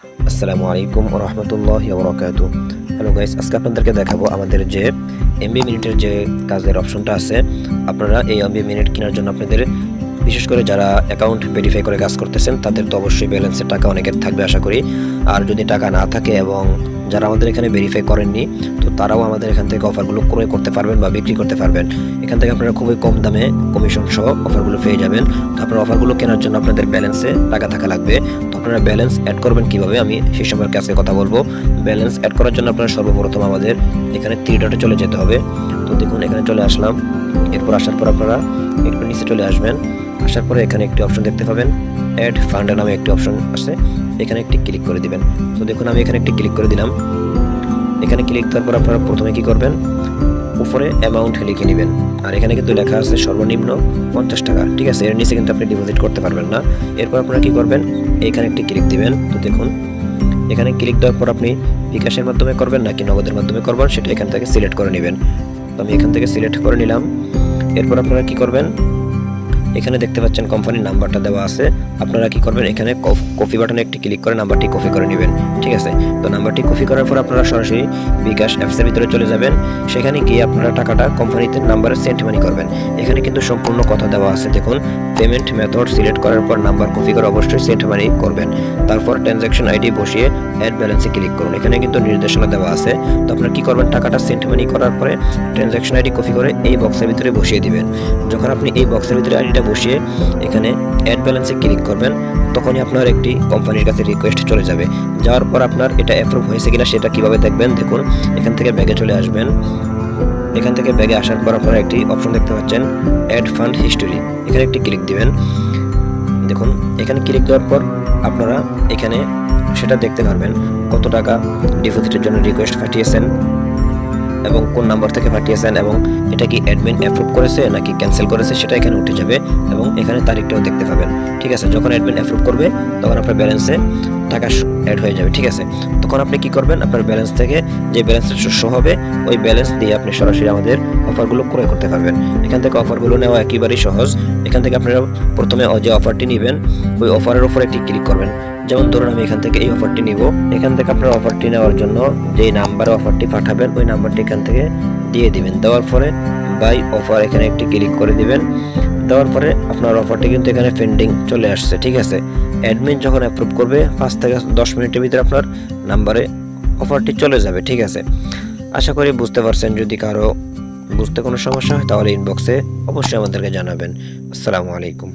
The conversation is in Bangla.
আসসালামু আলাইকুম রহমতুল্লাহ বরকাত হ্যালো গাইস আজকে আপনাদেরকে দেখাবো আমাদের যে এমবি মিনিটের যে কাজের অপশনটা আছে। আপনারা এই এমবি মিনিট কেনার জন্য আপনাদের বিশেষ করে যারা অ্যাকাউন্ট ভেরিফাই করে কাজ করতেছেন, তাদের তো অবশ্যই ব্যালেন্সের টাকা অনেকের থাকবে, আশা করি। আর যদি টাকা না থাকে এবং যারা আমাদের এখানে ভেরিফাই করেননি, তো তারাও আমাদের এখান থেকে অফারগুলো ক্রয় করতে পারবেন বা বিক্রি করতে পারবেন। এখান থেকে আপনারা খুবই কম দামে কমিশন সহ অফারগুলো পেয়ে যাবেন। তো আপনার অফারগুলো কেনার জন্য আপনাদের ব্যালেন্সে টাকা থাকা লাগবে। তো আপনারা ব্যালেন্স অ্যাড করবেন কীভাবে? আমি সেই সম্পর্কে আজকে কথা বলব। ব্যালেন্স অ্যাড করার জন্য আপনারা সর্বপ্রথম আমাদের এখানে ডটে চলে যেতে হবে। তো দেখুন, এখানে চলে আসলাম। এরপর আসার পর আপনারা একটু নিচে চলে আসবেন। আসার পরে এখানে একটি অপশন দেখতে পাবেন অ্যাড ফান্ড নামে একটি অপশন আছে। এখানে একটি ক্লিক করে দিবেন। তো দেখুন, আমি এখানে একটি ক্লিক করে দিলাম। এখানে ক্লিক দেওয়ার পর আপনারা প্রথমে কি করবেন? উপরে অ্যামাউন্ট লিখে নেবেন। আর এখানে কিন্তু লেখা আছে সর্বনিম্ন পঞ্চাশ টাকা। ঠিক আছে, এর নিচে কিন্তু আপনি ডিপোজিট করতে পারবেন না। এরপর আপনারা কি করবেন? এখানে একটি ক্লিক দিবেন। তো দেখুন, এখানে ক্লিক দেওয়ার পর আপনি বিকাশের মাধ্যমে করবেন নাকি নগদের মাধ্যমে করবেন, সেটা এখান থেকে সিলেক্ট করে নেবেন। তো আমি এখান থেকে সিলেক্ট করে নিলাম। এরপর আপনারা কি করবেন? এখানে দেখতে পাচ্ছেন কোম্পানির নাম্বারটা দেওয়া আছে। আপনারা কি করবেন? এখানে কপি বাটনে একটি ক্লিক করে নাম্বারটি কপি করে নেবেন। ঠিক আছে? তো নাম্বারটি কপি করার পর আপনারা সরাসরি বিকাশ অ্যাপসের ভিতরে চলে যাবেন। সেখানে গিয়ে আপনারা টাকাটা কোম্পানিতে নাম্বারে সেন্ড মানি করবেন। এখানে কিন্তু সম্পূর্ণ কথা দেওয়া আছে। দেখুন পেমেন্ট মেথড সিলেক্ট করার পর নাম্বার কপি করে অবশ্যই সেন্ড মানি করবেন। তারপর ট্রানজ্যাকশন আইডি বসিয়ে অ্যাড ব্যালেন্সে ক্লিক করুন। এখানে কিন্তু নির্দেশনা দেওয়া আছে। তো আপনারা কি করবেন? টাকাটা সেন্ড মানি করার পরে ট্রানজ্যাকশন আইডি কপি করে এই বক্সের ভিতরে বসিয়ে দিবেন। যখন আপনি এই বক্সের ভিতরে আইডিটা বসিয়ে এখানে অ্যাড ব্যালেন্সে ক্লিক করবেন, তখনই আপনার একটি কোম্পানির কাছে রিকোয়েস্ট চলে যাবে। যাওয়ার পর আপনার এটা অ্যাপ্রুভ হয়েছে কিনা সেটা কীভাবে দেখবেন? দেখুন, এখান থেকে ব্যাগে চলে আসবেন। এখান থেকে ব্যাগে আসার পর আপনারা একটি অপশন দেখতে পাচ্ছেন অ্যাড ফান্ড হিস্টোরি এখানে একটি ক্লিক দিবেন। দেখুন, এখানে ক্লিক দেওয়ার পর আপনারা এখানে সেটা দেখতে পারবেন কত টাকা ডিপোজিটের জন্য রিকোয়েস্ট পাঠিয়েছেন। এবং কোন নাম্বার থেকে পাঠিয়েছেন এবং এটা কি অ্যাডমিন অ্যাপ্রুভ করেছে নাকি ক্যান্সেল করেছে সেটা এখানে উঠে যাবে এবং এখানে তারিখটাও দেখতে পাবেন। ঠিক আছে, যখন অ্যাডমিন অ্যাপ্রুভ করবে তখন আপনার ব্যালেন্সে টাকা অ্যাড হয়ে যাবে, ঠিক আছে? তখন আপনি কি করবেন? আপনার ব্যালেন্স থেকে যে ব্যালেন্সটা শো হবে, ওই ব্যালেন্স দিয়ে আপনি সরাসরি আমাদের অফারগুলো ক্রয় করতে পারবেন। এখান থেকে অফারগুলো নেওয়া একেবারেই সহজ। এখান থেকে আপনারা প্রথমে যে অফারটি নেবেন, ওই অফারের উপর একটি ক্লিক করবেন। যেমন ধরুন আমি এখান থেকে এই অফারটি নিব। এখান থেকে আপনার অফারটি নেওয়ার জন্য যেই নাম্বারে অফারটি পাঠাবেন, ওই নাম্বারটি এখান থেকে দিয়ে দিবেন। দেওয়ার পরে বাই অফার এখানে একটি ক্লিক করে দিবেন। দেওয়ার পরে আপনার অফারটি কিন্তু এখানে পেন্ডিং চলে আসছে, ঠিক আছে? অ্যাডমিন যখন অ্যাপ্রুভ করবে, পাঁচ থেকে দশ মিনিটের ভিতরে আপনার নাম্বারে অফারটি চলে যাবে, ঠিক আছে? আশা করি বুঝতে পারছেন। যদি কারও বুঝতে কোনো সমস্যা হয়, তাহলে ইনবক্সে অবশ্যই আমাদেরকে জানাবেন। আসসালামু আলাইকুম।